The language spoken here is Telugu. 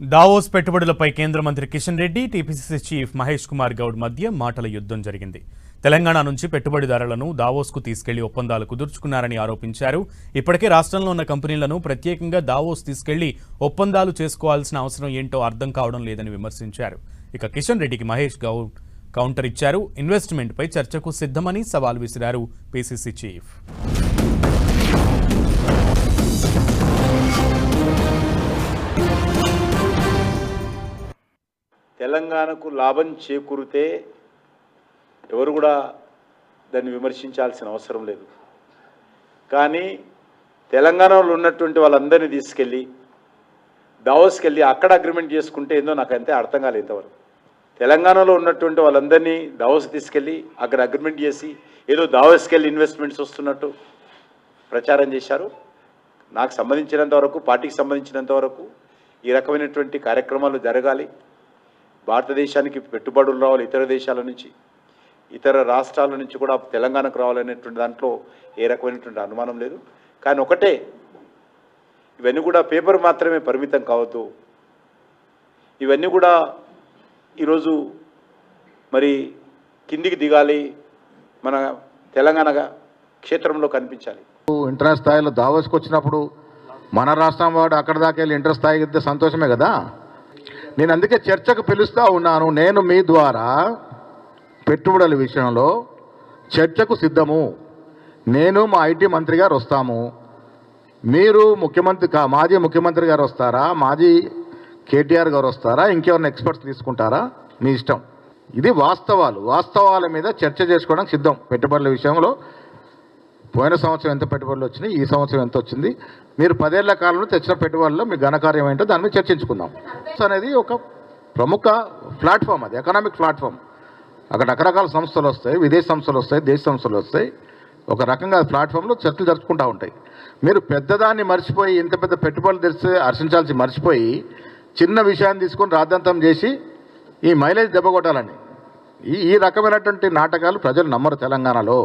దావోస్ పెట్టుబడులపై కేంద్ర మంత్రి కిషన్ రెడ్డి టీపీసీసీ చీఫ్ మహేష్ కుమార్ గౌడ్ మధ్య మాటల యుద్ధం జరిగింది. తెలంగాణ నుంచి పెట్టుబడిదారులను దావోస్కు తీసుకెళ్ళి ఒప్పందాలు కుదుర్చుకున్నారని ఆరోపించారు. ఇప్పటికే రాష్ట్రంలో ఉన్న కంపెనీలను ప్రత్యేకంగా దావోస్ తీసుకెళ్ళి ఒప్పందాలు చేసుకోవాల్సిన అవసరం ఏంటో అర్థం కావడం లేదని విమర్శించారు. ఇక కిషన్ రెడ్డికి మహేష్ గౌడ్ కౌంటర్ ఇచ్చారు. ఇన్వెస్ట్మెంట్పై చర్చకు సిద్ధమని సవాల్ విసిరారు పీసీసీ చీఫ్. తెలంగాణకు లాభం చేకూరితే ఎవరు కూడా దాన్ని విమర్శించాల్సిన అవసరం లేదు. కానీ తెలంగాణలో ఉన్నటువంటి వాళ్ళందరినీ తీసుకెళ్ళి దావోస్కి వెళ్ళి అక్కడ అగ్రిమెంట్ చేసుకుంటే ఏందో నాకు అంతే అర్థం కాలేదు ఇంతవరకు. తెలంగాణలో ఉన్నటువంటి వాళ్ళందరినీ దావోస్ తీసుకెళ్ళి అక్కడ అగ్రిమెంట్ చేసి ఏదో దావోస్కి వెళ్ళి ఇన్వెస్ట్మెంట్స్ వస్తున్నట్టు ప్రచారం చేశారు. నాకు సంబంధించినంత వరకు పార్టీకి సంబంధించినంత వరకు ఈ రకమైనటువంటి కార్యక్రమాలు జరగాలి. భారతదేశానికి పెట్టుబడులు రావాలి ఇతర దేశాల నుంచి ఇతర రాష్ట్రాల నుంచి కూడా తెలంగాణకు రావాలనేటువంటి దాంట్లో ఏ రకమైనటువంటి అనుమానం లేదు. కానీ ఒకటే ఇవన్నీ కూడా పేపర్ మాత్రమే పరిమితం కావద్దు. ఇవన్నీ కూడా ఈరోజు మరి కిందికి దిగాలి మన తెలంగాణ క్షేత్రంలో కనిపించాలి. ఇంటర్ స్థాయిలో దావోస్కి వచ్చినప్పుడు మన రాష్ట్రం వాడు అక్కడ దాకా వెళ్ళి ఇంటర్ స్థాయికి సంతోషమే కదా? నేను అందుకే చర్చకు పిలుస్తూ ఉన్నాను. నేను మీ ద్వారా పెట్టుబడుల విషయంలో చర్చకు సిద్ధము. నేను మా ఐటీ మంత్రి గారు వస్తాము. మీరు ముఖ్యమంత్రి కా మాజీ ముఖ్యమంత్రి గారు వస్తారా? మాజీ కేటీఆర్ గారు వస్తారా? ఇంకెవరిని ఎక్స్పర్ట్స్ తీసుకుంటారా? మీ ఇష్టం. ఇది వాస్తవాలు. వాస్తవాల మీద చర్చ చేసుకోవడానికి సిద్ధం పెట్టుబడుల విషయంలో. పోయిన సంవత్సరం ఎంత పెట్టుబడులు వచ్చినాయి ఈ సంవత్సరం ఎంత వచ్చింది మీరు పదేళ్ళ కాలంలో తెచ్చిన పెట్టుబడుల్లో మీ ఘనకార్యం ఏంటో దాని మీద చర్చించుకుందాం. అనేది ఒక ప్రముఖ ప్లాట్ఫామ్ అది ఎకనామిక్ ప్లాట్ఫామ్. అక్కడ రకరకాల సంస్థలు వస్తాయి విదేశీ సంస్థలు వస్తాయి దేశ సంస్థలు వస్తాయి. ఒక రకంగా ప్లాట్ఫామ్లో చర్చలు జరుపుకుంటూ ఉంటాయి. మీరు పెద్దదాన్ని మర్చిపోయి ఇంత పెద్ద పెట్టుబడులు తెరిస్తే హర్షించాల్సి మర్చిపోయి చిన్న విషయాన్ని తీసుకొని రాద్ధాంతం చేసి ఈ మైలేజ్ దెబ్బ కొట్టాలని. ఈ ఈ రకమైనటువంటి నాటకాలు ప్రజలు నమ్మరు తెలంగాణలో.